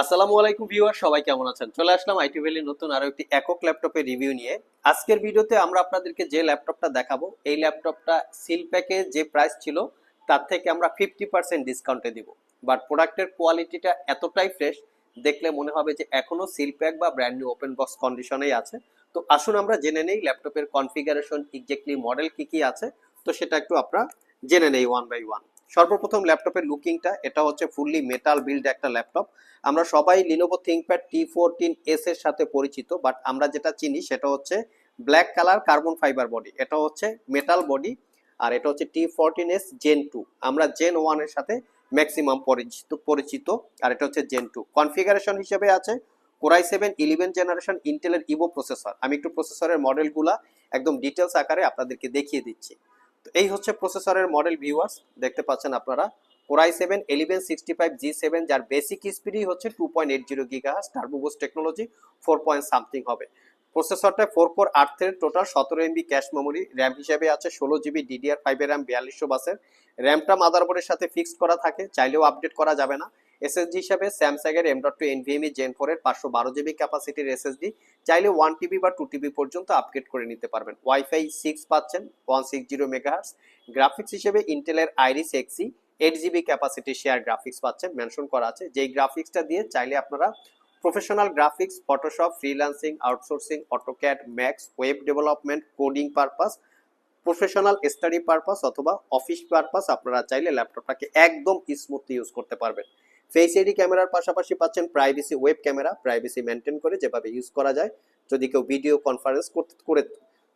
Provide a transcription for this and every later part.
আসসালামু আলাইকুম ভিউয়ার, সবাই কেমন আছেন? চলে আসলাম আইটি ভ্যালির নতুন আরও একটি একক ল্যাপটপের রিভিউ নিয়ে। আজকের ভিডিওতে আমরা আপনাদেরকে যে ল্যাপটপটা দেখাবো, এই ল্যাপটপটা সিল প্যাকে যে প্রাইস ছিল, তার থেকে আমরা ফিফটি পার্সেন্ট ডিসকাউন্টে দিব। বাট প্রোডাক্টের কোয়ালিটিটা এতটাই ফ্রেশ, দেখলে মনে হবে যে এখনও সিল প্যাক বা ব্র্যান্ড নিউ ওপেন বক্স কন্ডিশনেই আছে। তো আসুন আমরা জেনে নেই ল্যাপটপের কনফিগারেশন এক্স্যাক্টলি মডেল কি কি আছে, তো সেটা একটু আমরা জেনে নেই ওয়ান বাই ওয়ান সর্বপ্রথম ল্যাপটপের লুকিংটা, এটা হচ্ছে ফুললি মেটাল বিল্ড একটা ল্যাপটপ। আমরা সবাই Lenovo ThinkPad T fourteen S এর সাথে পরিচিত বাট আমরা যেটা চিনি সেটা হচ্ছে black colour carbon fibre body এটা হচ্ছে মেটাল বডি আর এটা হচ্ছে T fourteen S gen two আমরা জেন ওয়ানের সাথে ম্যাক্সিমাম পরিচিত পরিচিত, আর এটা হচ্ছে জেন টু কনফিগারেশন হিসেবে আছে core i seven eleven generation ইন্টেলের ইভো প্রসেসর আমি একটু প্রসেসরের মডেলগুলা একদম ডিটেলস আকারে আপনাদেরকে দেখিয়ে দিচ্ছি। এই হচ্ছে প্রসেসরের মডেল ভিউয়ার্স, দেখতে পাচ্ছেন আপনারা। Core i seven eleven sixty five G seven যার বেসিক স্পিডই হচ্ছে two point eight zero গিগাহাস turbo boost technology four point something হবে। প্রসেসরটা ফোর কোর আট থ্রেড টোটাল সতেরো এমবি ক্যাশ মেমোরি র্যাম হিসেবে আছে ষোলো জিবি ডিডিআর ফাইভের র্যাম বিয়াল্লিশশো বাসের। র্যামটা মাদারবোর্ডের সাথে ফিক্সড করা থাকে, চাইলেও আপডেট করা যাবে না। এসএসডি হিসাবে স্যামসাং এর M dot two NVMe gen four এর পাঁচশো বারো জিবি ক্যাপাসিটির এসএসডি চাইলে ওয়ান টিবি বা টু টিবি পর্যন্ত আপগ্রেড করে নিতে পারবেন। ওয়াইফাই সিক্স পাচ্ছেন one six zero megahertz graphics হিসেবে ইন্টেলের Iris Xe eight GB capacity share graphics পাচ্ছেন মেনশন করা আছে। যেই গ্রাফিক্সটা দিয়ে চাইলে আপনারা professional graphics Photoshop freelancing outsourcing AutoCAD Max web development coding purpose professional study purpose অথবা অফিস পারপাস আপনারা চাইলে ল্যাপটপটাকে একদম স্মুথলি ইউজ করতে পারবেন। ফেস এডি ক্যামেরার পাশাপাশি পাচ্ছেন privacy web camera privacy maintain করে যেভাবে ইউজ করা যায়। যদি কেউ ভিডিও কনফারেন্স করে,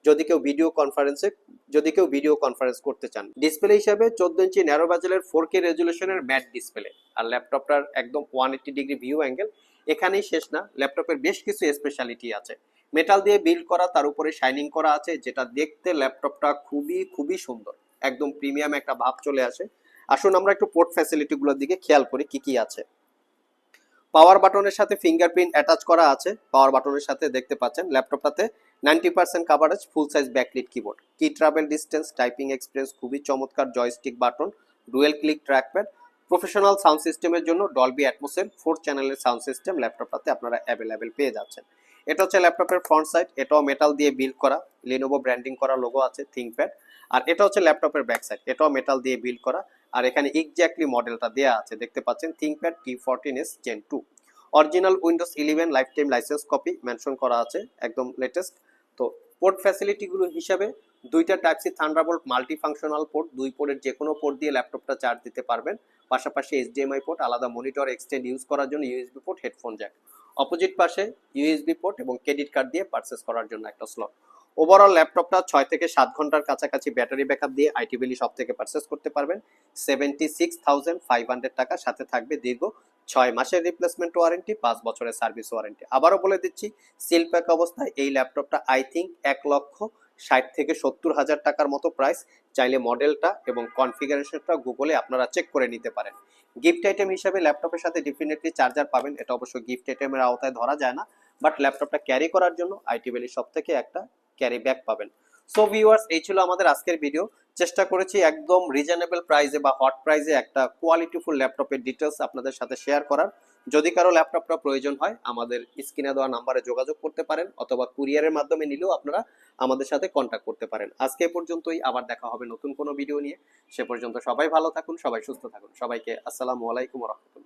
যদি কেউ ভিডিও কনফারেন্সে যদি কেউ ভিডিও কনফারেন্স করতে চান। ডিসপ্লে হিসাবে চোদ্দ ইঞ্চি ন্যারো বাজেলের ফোর কে রেজুলেশনের ম্যাট ডিসপ্লে আর ল্যাপটপটার একদম one eighty degree view angle এখানেই শেষ না ল্যাপটপের বেশ কিছু স্পেশালিটি আছে। মেটাল দিয়ে বিল্ড করা, তার উপরে শাইনিং করা আছে, যেটা দেখতে ল্যাপটপটা খুবই খুবই সুন্দর। একদম প্রিমিয়াম একটা ভাব চলে আসে। আসুন আমরা একটু পোর্ট ফ্যাসিলিটি ফ্যাসিলিটিগুলোর দিকে খেয়াল করি কি কি আছে। পাওয়ার বাটনের সাথে ফিঙ্গারপ্রিন্ট অ্যাটাচ করা আছে। পাওয়ার বাটনের সাথে দেখতে পাচ্ছেন ল্যাপটপটাতে ninety percent coverage full size backlit keyboard key travel distance typing experience খুবই চমৎকার joystick button dual click trackpad professional sound সিস্টেমের জন্য ডলবি অ্যাটমোসের ফোর চ্যানেলের সাউন্ড সিস্টেম ল্যাপটপটাতে আপনারা অ্যাভেলেবেল পেয়ে যাচ্ছেন। এটা হচ্ছে ল্যাপটপের ফ্রন্ট সাইড এটাও মেটাল দিয়ে বিল্ড করা লিনোভো ব্র্যান্ডিং করা লোগো আছে থিঙ্কপ্যাড আর এটা হচ্ছে ল্যাপটপের ব্যাক সাইড এটাও মেটাল দিয়ে বিল্ড করা। আর এখানে এক্স্যাক্টলি মডেলটা দেওয়া আছে, দেখতে পাচ্ছেন ThinkPad T fourteen S gen two original Windows eleven lifetime license copy mention করা আছে, একদম লেটেস্ট তো পোর্ট ফ্যাসিলিটিগুলো হিসাবে দুইটা type C Thunderbolt multi functional port দুই পোর্টের যে কোনো পোর্ট দিয়ে ল্যাপটপটা চার্জ দিতে পারবেন। পাশাপাশি এইচডিএমআই পোর্ট আলাদা মনিটর এক্সটেন্ড ইউজ করার জন্য USB port headphone jack opposite পাশে ইউএসবি পোর্ট এবং ক্রেডিট কার্ড দিয়ে পারচেস করার জন্য একটা স্লট ওভারঅল ল্যাপটপটা ছয় থেকে সাত ঘণ্টার কাছাকাছি ব্যাটারি ব্যাকআপ দিয়ে আইটি ভ্যালি শপ থেকে পারচেস করতে পারবেন। Seventy six thousand five hundred টাকা সাথে থাকবে দীর্ঘ ছয় মাসের রিপ্লেসমেন্ট ওয়ারেন্টি পাঁচ বছরের সার্ভিস ওয়ারেন্টি আবারও বলে দিচ্ছি সিল প্যাক অবস্থায় এই ল্যাপটপটা আই থিঙ্ক এক লক্ষ ষাট থেকে সত্তর হাজার টাকার মতো প্রাইস চাইলে মডেলটা এবং কনফিগারেশনটা গুগলে আপনারা চেক করে নিতে পারেন। গিফট আইটেম হিসেবে ল্যাপটপের সাথে ডেফিনেটলি চার্জার পাবেন। এটা অবশ্য গিফট আইটেমের আওতায় ধরা যায় না। বাট ল্যাপটপটা ক্যারি করার জন্য আইটি ভ্যালি সব থেকে একটা ক্যারি ব্যাগ পাবেন। সো ভিউয়ার্স এই ছিল আমাদের আজকের ভিডিও চেষ্টা করেছি একদম রিজনেবল প্রাইসে বা হট প্রাইসে একটা কোয়ালিটিফুল ল্যাপটপের ডিটেলস আপনাদের সাথে শেয়ার করার। যদি কারও ল্যাপটপটা প্রয়োজন হয়, আমাদের স্ক্রিনে দেওয়া নাম্বারে যোগাযোগ করতে পারেন অথবা কুরিয়ারের মাধ্যমে নিলেও আপনারা আমাদের সাথে কন্ট্যাক্ট করতে পারেন। আজকে পর্যন্তই, আবার দেখা হবে নতুন কোনো ভিডিও নিয়ে। সে পর্যন্ত সবাই ভালো থাকুন, সবাই সুস্থ থাকুন। সবাইকে আসসালামু আলাইকুম রহমতুল্লাহ।